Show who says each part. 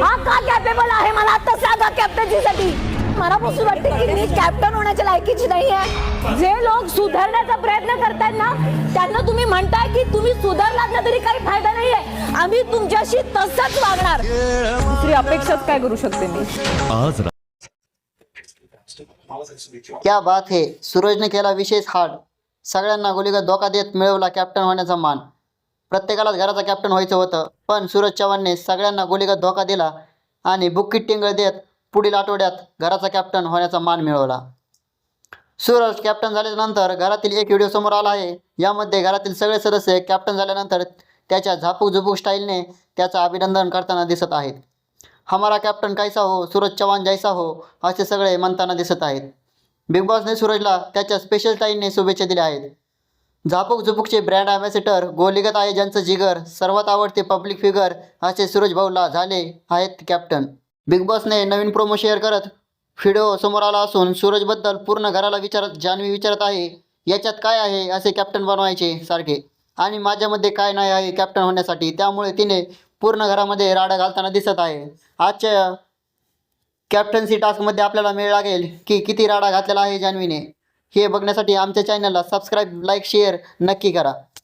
Speaker 1: हा का कॅपेबल आहे मला आता सांगा कॅप्टन्सीसाठी मला पासून वाटते की मी कॅप्टन होण्याच्या लायकीची नाही आहे. जे लोक सुधारण्याचा प्रयत्न करतायत ना त्यांना तुम्ही म्हणताय की तुम्ही सुधारलात ना तरी काही फायदा नाहीये. आम्ही तुमच्याशी तसंच वागणार.
Speaker 2: दुसरी अपेक्षाच काय करू शकते मी?
Speaker 3: आज
Speaker 4: क्या बात है. सूरजने केला विशेष हार्ड सगळ्यांना गोलीगत धोका देत मिळवला कॅप्टन होण्याचा मान. प्रत्येकालाच घराचा कॅप्टन व्हायचं होतं. पण सूरज चव्हाणने सगळ्यांना गोलीगत धोका दिला आणि बुक्की टिंगळ देत पुढील आठवड्यात घराचा कॅप्टन होण्याचा मान मिळवला. सूरज कॅप्टन झाल्यानंतर घरातील एक व्हिडिओ समोर आला आहे. यामध्ये घरातील सगळे सदस्य कॅप्टन झाल्यानंतर त्याच्या झापूक झुपूक स्टाईलने त्याचं अभिनंदन करताना दिसत आहेत. हमारा कॅप्टन कैसा हो? सूरज चव्हाण जैसा हो? असे सगळे म्हणताना दिसत आहेत. बिग बॉसने सूरजला त्याच्या स्पेशल स्टाईलने शुभेच्छा दिल्या आहेत. झापूक झुपूकचे ब्रँड अँबॅसेडर गोलीगत आहे ज्यांचं जिगर सर्वात आवडते पब्लिक फिगर असे सूरज भाऊला झाले आहेत कॅप्टन बिग बॉसने नवीन प्रोमो शेअर करत व्हिडिओ समोर आला असून सूरजबद्दल पूर्ण घराला विचारत जान्हवी विचारत आहे याच्यात काय आहे? असे कॅप्टन बनवायचे सारखे. आणि माझ्यामध्ये काय नाही आहे कॅप्टन होण्यासाठी त्यामुळे तिने पूर्ण घरामध्ये राडा घालताना दिसत आहे. आजच्या कॅप्टन्सी टास्कमध्ये आपल्याला मिळ लागेल की किती राडा घातलेला आहे जान्हवीने. हे बघण्यासाठी आमच्या चॅनलला सबस्क्राईब लाईक शेअर नक्की करा.